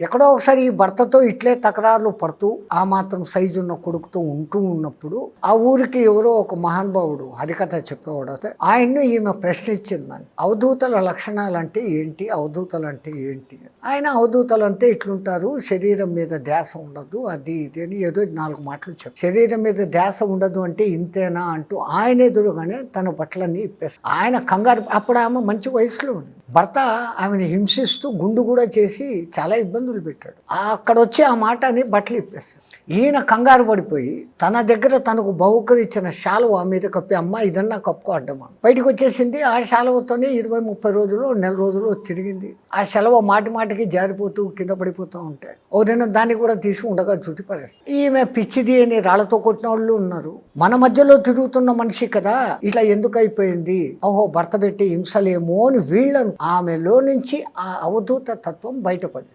ఎక్కడో ఒకసారి ఈ భర్తతో ఇట్లే తకరారులు పడుతూ ఆ మాత్రం సైజు ఉన్న కొడుకుతో ఉంటూ ఉన్నప్పుడు ఆ ఊరికి ఎవరో ఒక మహానుభావుడు హరికథ చెప్పేవాడు అయితే ఆయన్ను ఈమె ప్రశ్నించిందని అవధూతల లక్షణాలు అంటే ఏంటి? అవధూతలు అంటే ఏంటి? ఆయన అవధూతలు అంటే ఇట్లుంటారు శరీరం మీద ధ్యాస ఉండదు అది ఇది అని ఏదో నాలుగు మాటలు చెప్పారు. శరీరం మీద ధ్యాస ఉండదు అంటే ఇంతేనా అంటూ ఆయన ఎదురుగానే తన బట్టలన్నీ ఇప్పేస్తారు ఆయన కంగారు అప్పుడు ఆమె మంచి వయసులో ఉంది. భర్త ఆమెను హింసిస్తూ గుండు కూడా చేసి చాలా ఇబ్బందులు పెట్టాడు. అక్కడ వచ్చి ఆ మాట అని బట్టలు ఇప్పేస్తాడు ఈయన కంగారు పడిపోయి తన దగ్గర తనకు బహుకరించిన శాలువ ఆ మీద కప్పి అమ్మ ఇదన్నా కప్పుకో అడ్డమా బయటకు వచ్చేసింది. ఆ శాలువతోనే ఇరవై ముప్పై రోజులు నెల రోజులు తిరిగింది. ఆ సెలవు మాటి మాటికి జారిపోతూ కింద పడిపోతూ ఉంటాయి ఓ నేను దాన్ని కూడా తీసి ఉండగా చుట్టి ఈమె పిచ్చిది అని రాళ్ళతో కొట్టిన వాళ్ళు ఉన్నారు. మన మధ్యలో తిరుగుతున్న మనిషి కదా ఇట్లా ఎందుకు అయిపోయింది? ఓహో భర్త పెట్టి హింసలేమో అని వీళ్ళను ఆమెలో నుంచి ఆ అవధూత తత్వం బయటపడింది.